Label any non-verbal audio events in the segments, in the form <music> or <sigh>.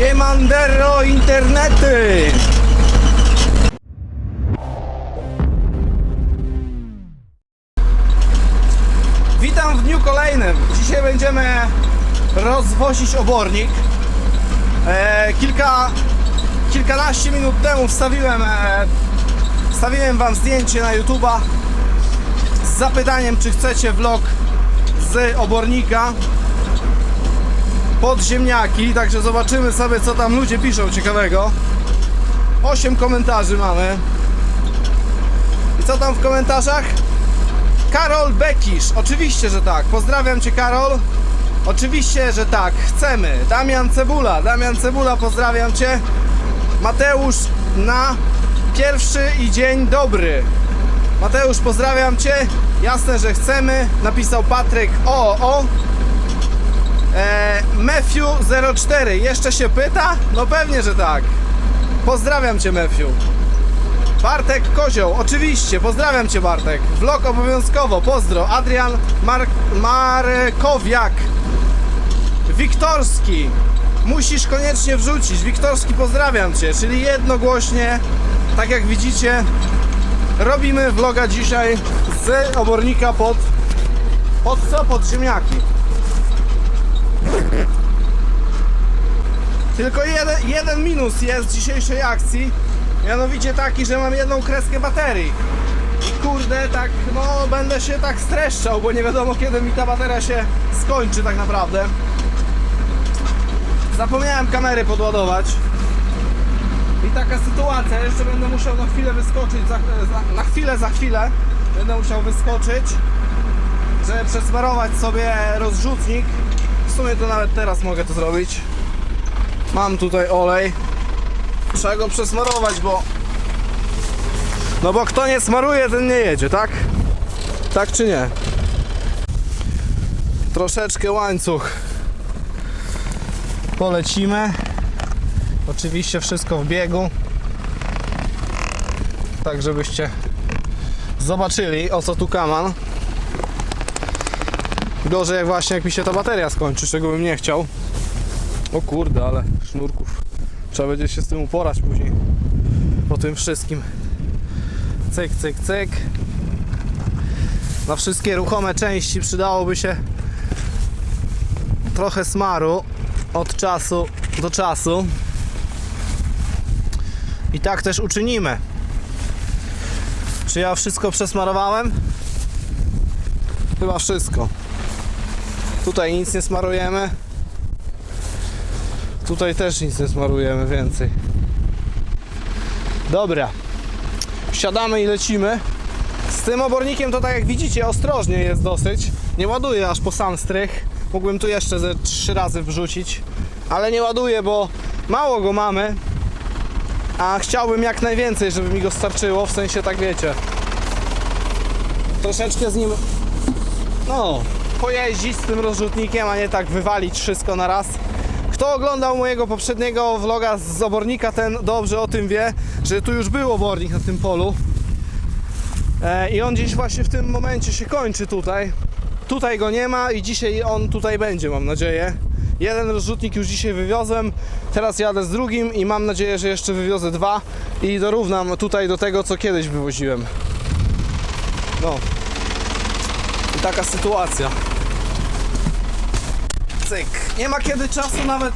Siemandero internety! Witam w dniu kolejnym. Dzisiaj będziemy rozwozić obornik. E, kilka, kilkanaście minut temu wstawiłem, e, wstawiłem Wam zdjęcie na YouTube'a z zapytaniem, czy chcecie vlog z obornika pod ziemniaki, także zobaczymy sobie co tam ludzie piszą ciekawego. 8 komentarzy mamy. I co tam w komentarzach? Karol Bekisz, oczywiście, że tak. Pozdrawiam Cię Karol. Oczywiście, że tak. Chcemy. Damian Cebula, Damian Cebula, pozdrawiam Cię. Mateusz na pierwszy i dzień dobry. Mateusz, pozdrawiam Cię. Jasne, że chcemy. Napisał Patryk o o. E, Matthew04, jeszcze się pyta? No pewnie, że tak. Pozdrawiam Cię, Matthew. Bartek Kozioł, oczywiście, pozdrawiam Cię, Bartek. Vlog obowiązkowo, pozdro. Adrian Mar Markowiak. Wiktorski, musisz koniecznie wrzucić. Wiktorski, pozdrawiam Cię, czyli jednogłośnie, tak jak widzicie, robimy vloga dzisiaj z obornika pod, pod co? Pod ziemniaki. Tylko jeden, jeden minus jest dzisiejszej akcji, mianowicie taki, że mam jedną kreskę baterii. I kurde, tak, no będę się tak streszczał, bo nie wiadomo kiedy mi ta bateria się skończy tak naprawdę. Zapomniałem kamery podładować. I taka sytuacja, jeszcze będę musiał na chwilę wyskoczyć, za, za, na chwilę, za chwilę będę musiał wyskoczyć, żeby przesmarować sobie rozrzutnik. W sumie to nawet teraz mogę to zrobić. Mam tutaj olej. Trzeba go przesmarować, bo... No bo kto nie smaruje, ten nie jedzie, tak? Tak czy nie? Troszeczkę łańcuch. Polecimy. Oczywiście wszystko w biegu. Tak, żebyście zobaczyli o co tu kaman. Gorzej jak właśnie jak mi się ta bateria skończy, czego bym nie chciał. O kurde, ale sznurków. Trzeba będzie się z tym uporać później. Po tym wszystkim. Cyk, cyk, cyk. Na wszystkie ruchome części przydałoby się trochę smaru od czasu do czasu. I tak też uczynimy. Czy ja wszystko przesmarowałem? Chyba wszystko. Tutaj nic nie smarujemy. Tutaj też nic nie smarujemy więcej. Dobra. Wsiadamy i lecimy. Z tym obornikiem to tak jak widzicie ostrożnie jest dosyć. Nie ładuję aż po sam strych. Mógłbym tu jeszcze ze trzy razy wrzucić. Ale nie ładuję, bo mało go mamy. A chciałbym jak najwięcej, żeby mi go starczyło. W sensie tak wiecie. Troszeczkę z nim no, pojeździć z tym rozrzutnikiem, a nie tak wywalić wszystko na raz. Kto oglądał mojego poprzedniego vloga z obornika, ten dobrze o tym wie, że tu już był obornik na tym polu. E, I on gdzieś właśnie w tym momencie się kończy tutaj. Tutaj go nie ma i dzisiaj on tutaj będzie, mam nadzieję. Jeden rozrzutnik już dzisiaj wywiozłem, teraz jadę z drugim i mam nadzieję, że jeszcze wywiozę dwa i dorównam tutaj do tego, co kiedyś wywoziłem. No. I taka sytuacja. Cyk. Nie ma kiedy czasu nawet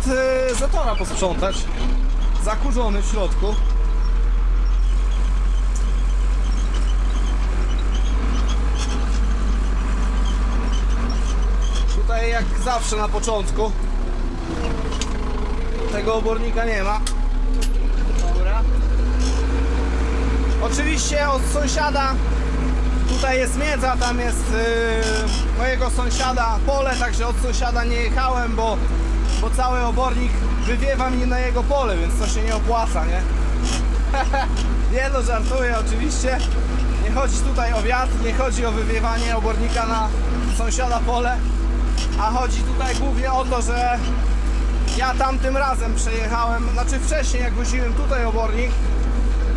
zatora posprzątać. Zakurzony w środku. Tutaj jak zawsze na początku tego obornika nie ma. Dobra. Oczywiście od sąsiada Tutaj jest miedza, tam jest yy, mojego sąsiada pole, także od sąsiada nie jechałem, bo, bo cały obornik wywiewa mi na jego pole, więc to się nie opłaca, nie? <laughs> nie no, żartuję oczywiście. Nie chodzi tutaj o wiatr, nie chodzi o wywiewanie obornika na sąsiada pole, a chodzi tutaj głównie o to, że ja tamtym razem przejechałem, znaczy wcześniej jak woziłem tutaj obornik,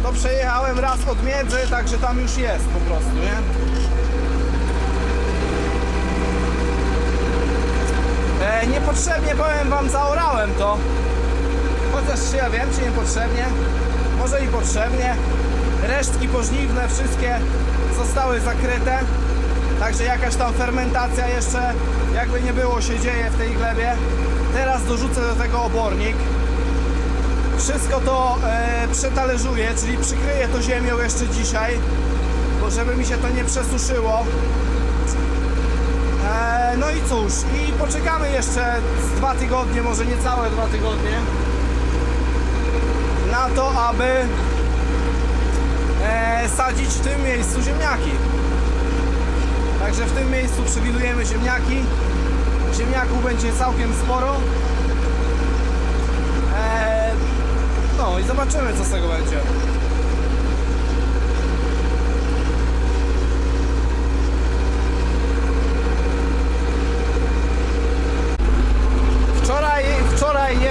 to przejechałem raz od miedzy, także tam już jest po prostu, nie? E, niepotrzebnie powiem wam, zaorałem to. Chociaż ja wiem, czy niepotrzebnie. Może i potrzebnie. Resztki pożniwne wszystkie zostały zakryte. Także jakaś tam fermentacja jeszcze, jakby nie było, się dzieje w tej glebie. Teraz dorzucę do tego obornik. Wszystko to e, przetalierzuję, czyli przykryję to ziemią jeszcze dzisiaj, bo żeby mi się to nie przesuszyło. E, no i cóż, i poczekamy jeszcze dwa tygodnie, może niecałe dwa tygodnie, na to, aby e, sadzić w tym miejscu ziemniaki. Także w tym miejscu przewidujemy ziemniaki. Ziemniaków będzie całkiem sporo. E, no i zobaczymy, co z tego będzie.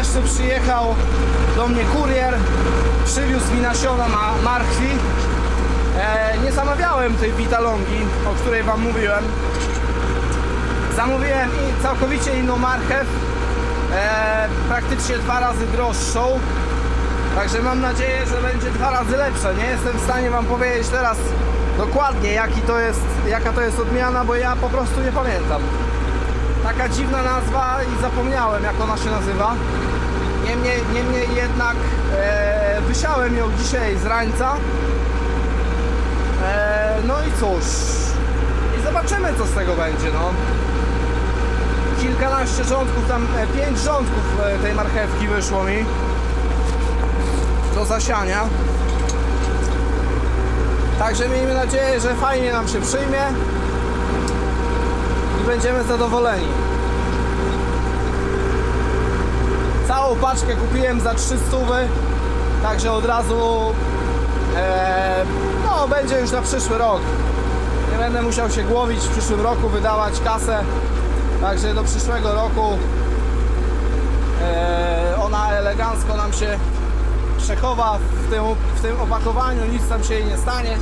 Jeszcze przyjechał do mnie kurier, przywiózł mi nasiona ma marchwi. E, nie zamawiałem tej witalongi, o której Wam mówiłem. Zamówiłem całkowicie inną marchew, e, praktycznie dwa razy droższą. Także mam nadzieję, że będzie dwa razy lepsza. Nie jestem w stanie Wam powiedzieć teraz dokładnie jaki to jest, jaka to jest odmiana, bo ja po prostu nie pamiętam. Taka dziwna nazwa i zapomniałem jak ona się nazywa. Niemniej, niemniej jednak e, wysiałem ją dzisiaj z rańca. E, no i cóż. I zobaczymy co z tego będzie, no. Kilkanaście rządków, tam e, pięć rządków e, tej marchewki wyszło mi do zasiania. Także miejmy nadzieję, że fajnie nam się przyjmie i będziemy zadowoleni. Całą paczkę kupiłem za 300, także od razu e, no będzie już na przyszły rok. Nie będę musiał się głowić w przyszłym roku, wydawać kasę. Także do przyszłego roku e, ona elegancko nam się przechowa w tym, w tym opakowaniu, nic tam się jej nie stanie.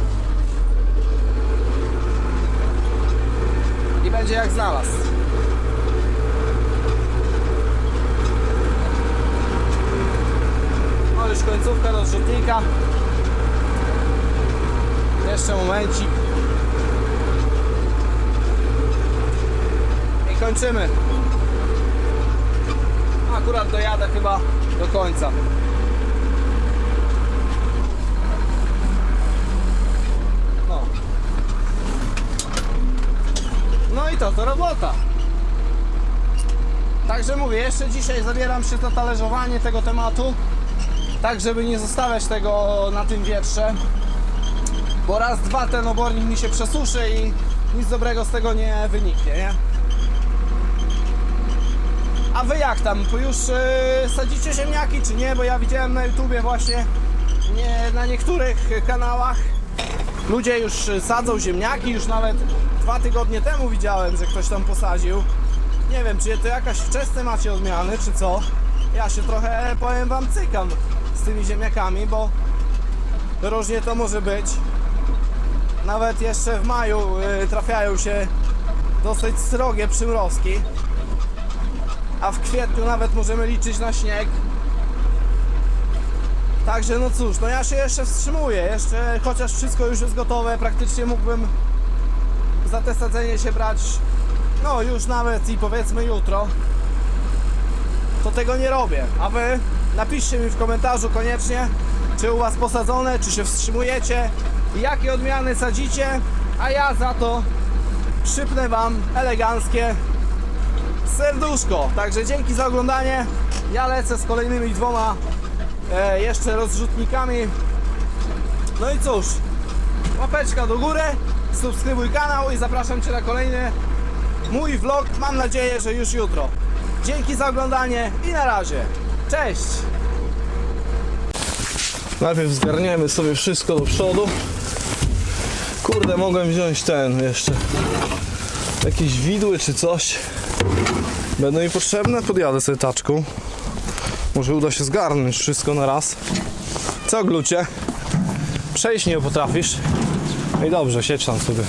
I będzie jak znalazł. No już końcówka do zrzutnika. Jeszcze momencik. I kończymy. Akurat dojadę chyba do końca. No. No i to, to robota. Także mówię, jeszcze dzisiaj zabieram się za talerzowanie tego tematu, tak żeby nie zostawiać tego na tym wietrze, bo raz, dwa ten obornik mi się przesuszy i nic dobrego z tego nie wyniknie, nie? A wy jak tam? Już yy, sadzicie ziemniaki czy nie? Bo ja widziałem na YouTubie właśnie nie, na niektórych kanałach ludzie już y, sadzą ziemniaki, już nawet dwa tygodnie temu widziałem, że ktoś tam posadził. Nie wiem, czy to jakaś wczesne macie odmiany, czy co. Ja się trochę, powiem wam, cykam z tymi ziemniakami, bo różnie to może być. Nawet jeszcze w maju y, trafiają się dosyć srogie przymrozki. A w kwietniu nawet możemy liczyć na śnieg. Także no cóż, no ja się jeszcze wstrzymuję, jeszcze chociaż wszystko już jest gotowe, praktycznie mógłbym za te sadzenie się brać, no już nawet i powiedzmy jutro, to tego nie robię. A wy napiszcie mi w komentarzu koniecznie, czy u was posadzone, czy się wstrzymujecie, jakie odmiany sadzicie, a ja za to przypnę wam eleganckie serduszko. Także dzięki za oglądanie. Ja lecę z kolejnymi dwoma e, jeszcze rozrzutnikami. No i cóż, łapeczka do góry, subskrybuj kanał i zapraszam Cię na kolejny mój vlog. Mam nadzieję, że już jutro. Dzięki za oglądanie i na razie. Cześć! Najpierw zgarniemy sobie wszystko do przodu. Kurde, mogłem wziąć ten jeszcze. Jakieś widły czy coś. Będą mi potrzebne? Podjadę sobie taczką. Może uda się zgarnąć wszystko na raz. Co glucie? Przejść nie potrafisz. No i dobrze, siedź tam sobie.